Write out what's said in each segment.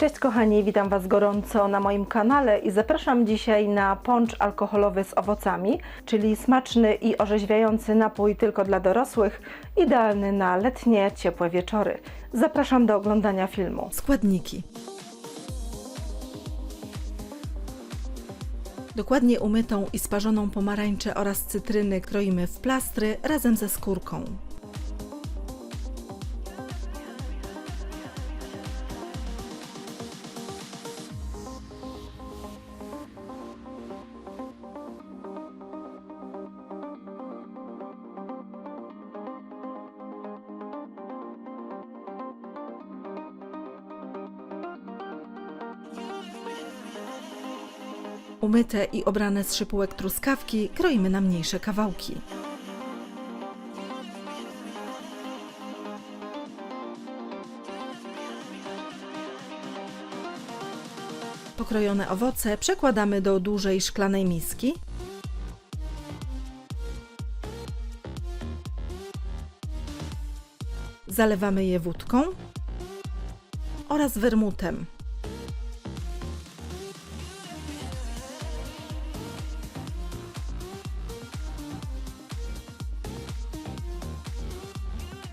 Cześć kochani, witam Was gorąco na moim kanale i zapraszam dzisiaj na poncz alkoholowy z owocami, czyli smaczny i orzeźwiający napój tylko dla dorosłych, idealny na letnie, ciepłe wieczory. Zapraszam do oglądania filmu. Składniki. Dokładnie umytą i sparzoną pomarańczę oraz cytryny kroimy w plastry razem ze skórką. Umyte i obrane z szypułek truskawki kroimy na mniejsze kawałki. Pokrojone owoce przekładamy do dużej szklanej miski. Zalewamy je wódką oraz wermutem.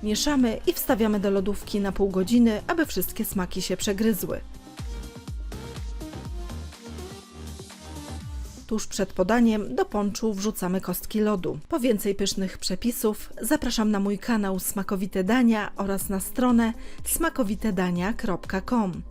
Mieszamy i wstawiamy do lodówki na pół godziny, aby wszystkie smaki się przegryzły. Tuż przed podaniem do ponczu wrzucamy kostki lodu. Po więcej pysznych przepisów zapraszam na mój kanał Smakowite Dania oraz na stronę smakowitedania.com.